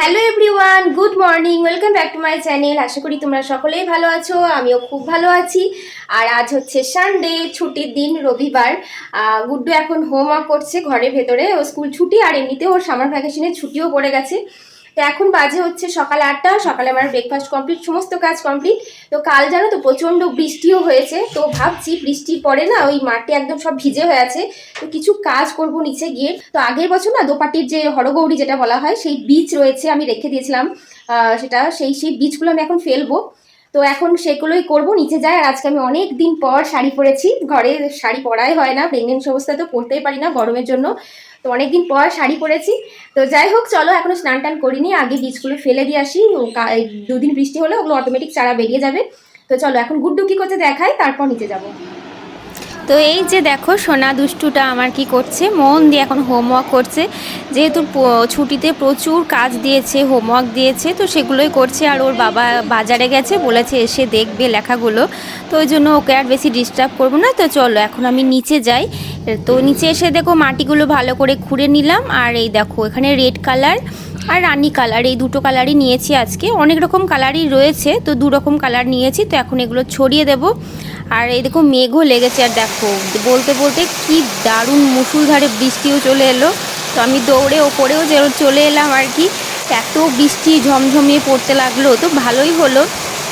Hello everyone good morning welcome back to my channel আশা করি তোমরা সকলেই ভালো আছো, আমিও খুব ভালো আছি। আর আজ হচ্ছে সানডে ছুটির দিন, রবিবার। গুড্ডু এখন হোমওয়ার্ক করছে ঘরের ভেতরে, ও স্কুল ছুটি আর এমনিতে ওর সামার ভ্যাকেশনের ছুটিও পড়ে গেছে। তো এখন বাজে হচ্ছে সকাল আটটা, সকালে আমার ব্রেকফাস্ট কমপ্লিট সমস্ত কাজ কমপ্লিট তো কাল জানো তো প্রচণ্ড বৃষ্টিও হয়েছে, তো ভাবছি বৃষ্টির পরে না ওই মাটি একদম সব ভিজে হয়ে আছে, তো কিছু কাজ করব নিচে গিয়ে। তো আগের বছর না দোপাটির যে হরগৌরী যেটা বলা হয়, সেই বীজ রয়েছে আমি রেখে দিয়েছিলাম সেটা সেই সেই বীজগুলো আমি এখন ফেলব। তো এখন সেগুলোই করব, নিচে যায়। আজকে আমি অনেক দিন পর শাড়ি পরেছি। ঘরে শাড়ি পরাই হয় না প্রেগনেন্ট অবস্থায় তো পরতেই পারি না গরমের জন্য। তো অনেকদিন পর শাড়ি পরেছি। তো যাই হোক, চলো এখনও স্নান টান করিনি, আগে বীজগুলো ফেলে দিয়ে আসি। দুদিন বৃষ্টি হলে ওগুলো অটোমেটিক চারা বেরিয়ে যাবে। তো চলো এখন গুড্ডু কি করছে দেখাই, তারপর নিচে যাব। তো এই যে দেখো, সোনা দুষ্টুটা আমার কি করছে? মন দিয়ে এখন হোমওয়ার্ক করছে। যেহেতু ছুটিতে প্রচুর কাজ দিয়েছে হোমওয়ার্ক দিয়েছে, তো সেগুলোই করছে। আর ওর বাবা বাজারে গেছে, বলেছে এসে দেখবে লেখাগুলো। তো ওই জন্য ওকে আর বেশি ডিস্টার্ব করব না। তো চলো, এখন আমি নিচে যাই। তো নিচে এসে দেখো মাটিগুলো ভালো করে খুঁড়ে নিলাম। আর এই দেখো, এখানে রেড কালার আর রানি কালার, এই দুটো কালারই নিয়েছি আজকে। অনেক রকম কালারই রয়েছে, তো দু রকম কালার নিয়েছি, তো এখন এগুলো ছড়িয়ে দেব। আর এই দেখো মেঘও লেগেছে, আর দেখো, বলতে বলতে কি দারুণ মুসুলধারে বৃষ্টিও চলে এলো। তো আমি দৌড়ে ওপরেও যে চলে এলাম আর কি এত বৃষ্টি ঝমঝমিয়ে পড়তে লাগল, তো ভালোই হলো।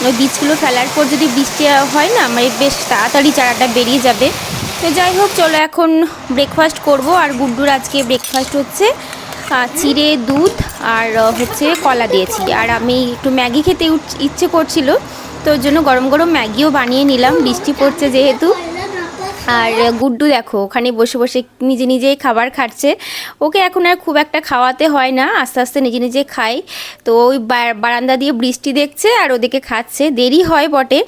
ওই বীজগুলো ফেলার পর যদি বৃষ্টি হয় না মানে বেশ তাড়াতাড়ি চারাটা বেরিয়ে যাবে। তো যাই হোক, চলো এখন ব্রেকফাস্ট করব, আর গুড্ডুর আজকে ব্রেকফাস্ট হচ্ছে চিড়ে দুধ আর হচ্ছে কলা দিয়েছি। আর আমি একটু ম্যাগি খেতে ইচ্ছে করছিল, তো ওর জন্য গরম গরম ম্যাগিও বানিয়ে নিলাম। বৃষ্টি পড়ছে যেহেতু। আর গুড্ডু দেখো, ওখানে বসে বসে নিজে নিজেই খাবার খাচ্ছে। ওকে এখন আর খুব একটা খাওয়াতে হয় না, আস্তে আস্তে নিজে নিজে খায় তো ওই বারান্দা দিয়ে বৃষ্টি দেখছে আর ওদিকে খাচ্ছে। দেরি হয় বটে।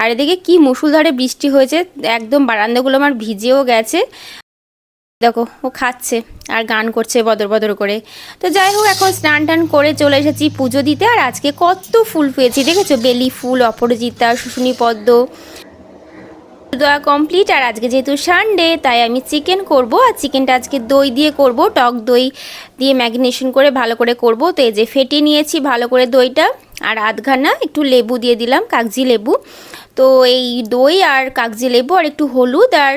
আর এদিকে কি মুসুলধারে বৃষ্টি হয়েছে, একদম বারান্দাগুলো আমার ভিজেও গেছে। দেখো, ও খাচ্ছে আর গান করছে বদর বদর করে। তো যাই হোক, এখন স্নান টান করে চলে এসেছি পুজো দিতে আর আজকে কত ফুল পেয়েছি, দেখেছ? বেলি ফুল, অপরাজিতা, শুশুনি পদ্ম। দেওয়া কমপ্লিট আর আজকে যেহেতু সানডে তাই আমি চিকেন করব আর চিকেনটা আজকে দই দিয়ে করব, টক দই দিয়ে ম্যাগনেশন করে ভালো করে করব। তো এই যে ফেটে নিয়েছি ভালো করে দইটা আর আধখানা একটু লেবু দিয়ে দিলাম, কাগজি লেবু। তো এই দই আর কাগজি লেবু আর একটু হলুদ আর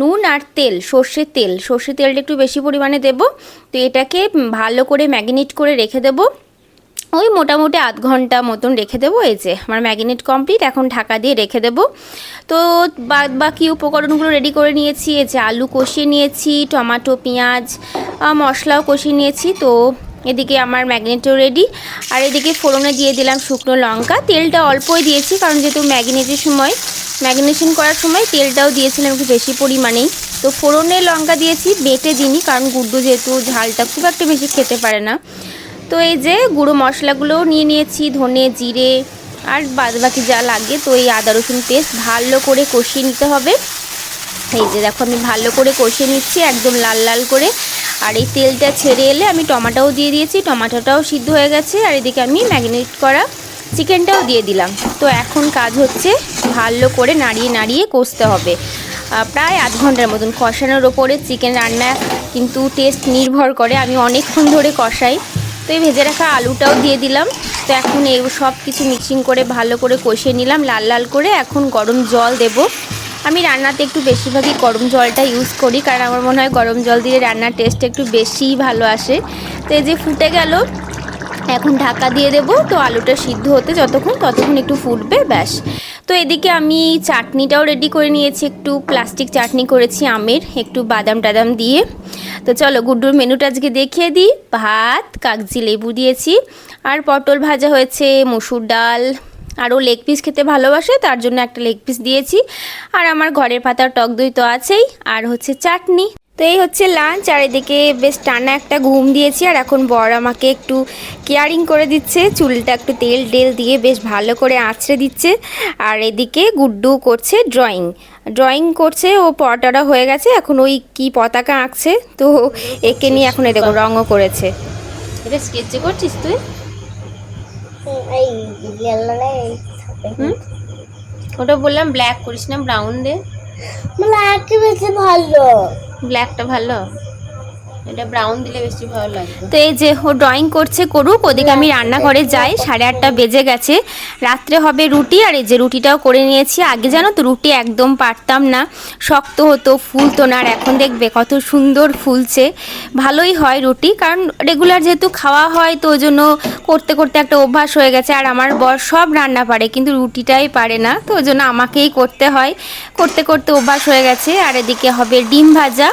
নুন আর তেল, সর্ষের তেল। সর্ষের তেলটা একটু বেশি পরিমাণে দেব। তো এটাকে ভালো করে ম্যাগনেট করে রেখে দেবো। ওই মোটামুটি আধ ঘণ্টা মতন রেখে দেবো। এই যে, আমার ম্যাগনেট কমপ্লিট। এখন ঢাকা দিয়ে রেখে দেবো। তো বাদ বাকি উপকরণগুলো রেডি করে নিয়েছি। এই যে আলু কষিয়ে নিয়েছি, টমাটো, পেঁয়াজ মশলাও কষিয়ে নিয়েছি। তো এদিকে আমার ম্যাগনেটও রেডি আর এদিকে ফোড়নে দিয়ে দিলাম শুকনো লঙ্কা। তেলটা অল্পই দিয়েছি, কারণ যেহেতু ম্যাগনেটের সময়, ম্যাগনেশন করার সময় তেলটাও দিয়েছিলাম একটু বেশি পরিমাণেই। তো ফোড়নে লঙ্কা দিয়েছি, বেটে দিইনি, কারণ গুড্ডু যেহেতু ঝালটা খুব একটা বেশি খেতে পারে না। তো এই যে গুঁড়ো মশলাগুলোও নিয়ে নিয়েছি, ধনে, জিরে, আর বাদবাকি যা লাগে, তো এই আদা, রসুন পেস্ট ভালো করে কষিয়ে নিতে হবে। এই যে দেখো, আমি ভালো করে কষিয়ে নিচ্ছি, একদম লাল লাল করে। আর এই তেলটা ছেড়ে এলে আমি টমাটোও দিয়ে দিয়েছি, টমাটোটাও সিদ্ধ হয়ে গেছে, আর এদিকে আমি ম্যাগনেট করা চিকেনটাও দিয়ে দিলাম। তো এখন কাজ হচ্ছে ভালো করে নাড়িয়ে নাড়িয়ে কষতে হবে। প্রায় আধ ঘণ্টার মতন কষানোর ওপরে চিকেন রান্না কিন্তু টেস্ট নির্ভর করে, আমি অনেকক্ষণ ধরে কষাই। তো এই ভেজে রাখা আলুটাও দিয়ে দিলাম। তো এখন এই সব কিছু মিক্সিং করে ভালো করে কষিয়ে নিলাম, লাল লাল করে। এখন গরম জল দেব। আমি রান্নাতে একটু বেশিরভাগই গরম জলটা ইউজ করি, কারণ আমার মনে হয় গরম জল দিয়ে রান্নার টেস্ট একটু বেশিই ভালো আসে। তো এই যে ফুটে গেল, এখন ঢাকা দিয়ে দেবো, তো আলুটা সিদ্ধ হতে যতক্ষণ ততক্ষণ একটু ফুটবে, ব্যাস। তো এদিকে আমি চাটনিটাও রেডি করে নিয়েছি, একটু প্লাস্টিক চাটনি করেছি আমের, একটু বাদাম টাদাম দিয়ে। তো চলো গুড্ডুর মেনুটা আজকে দেখিয়ে দিই। ভাত, কাগজি লেবু দিয়েছি, আর পটল ভাজা হয়েছে, মসুর ডাল। আরও লেগ পিস খেতে ভালোবাসে তার জন্য একটা লেগ পিস দিয়েছি। আর আমার ঘরের পাতার টক দই তো আছেই আর হচ্ছে চাটনি। তো এই হচ্ছে লাঞ্চ আর এদিকে বেশ টানা একটা ঘুম দিয়েছি আর এখন বর আমাকে একটু কেয়ারিং করে দিচ্ছে চুলটা একটু তেল টেল দিয়ে বেশ ভালো করে আঁচড়ে দিচ্ছে। আর এদিকে গুড্ডু করছে ড্রয়িং ড্রয়িং করছে ও পটাটা হয়ে গেছে এখন ওই কি পতাকা আঁকছে তো একে নিয়ে এখন এই দেখো রঙও করেছে। এটা স্কেচে করছিস তুই? ওটা বললাম ব্ল্যাক করিস না ব্রাউন দে। ব্ল্যাক বেশি ভালো। ব্ল্যাকটা ভালো? এটা ব্রাউন দিলে বেশি ভালো তো এই যে ও ড্রয়িং করছে করুক, ওদিকে আমি রান্নাঘরে যাই, সাড়ে আটটা বেজে গেছে। রাত্রে হবে রুটি, আর এই যে রুটিটাও করে নিয়েছি। আগে জানো তো, রুটি একদম পারতাম না। শক্ত হতো, ফুলতো না, আর এখন দেখবে কত সুন্দর ফুলছে। ভালোই হয় রুটি, কারণ রেগুলার যেহেতু খাওয়া হয়, তো ওই জন্য করতে করতে একটা অভ্যাস হয়ে গেছে। আর আমার বর সব রান্না পারে, কিন্তু রুটিটাই পারে না। তো ওই জন্য আমাকেই করতে হয়। করতে করতে অভ্যাস হয়ে গেছে। আর এদিকে হবে ডিম ভাজা।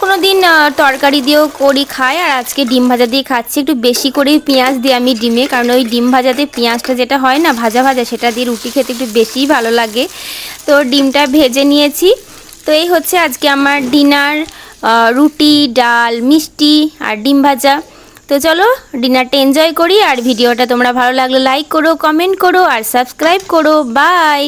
কোনো দিন তরকারি দিয়েও করি খাই, আর আজকে ডিম ভাজা দিয়ে খাচ্ছি। একটু বেশি করে পেঁয়াজ দিই আমি ডিমে কারণ ওই ডিম ভাজাতে পেঁয়াজটা যেটা হয় না, ভাজা ভাজা, সেটা দিয়ে রুটি খেতে একটু বেশিই ভালো লাগে। তো ডিমটা ভেজে নিয়েছি। তো এই হচ্ছে আজকে আমার ডিনার রুটি, ডাল, মিষ্টি আর ডিম ভাজা। তো চলো, ডিনারটা এনজয় করি, আর ভিডিওটা তোমরা ভালো লাগলে লাইক করো, কমেন্ট করো, আর সাবস্ক্রাইব করো। বাই!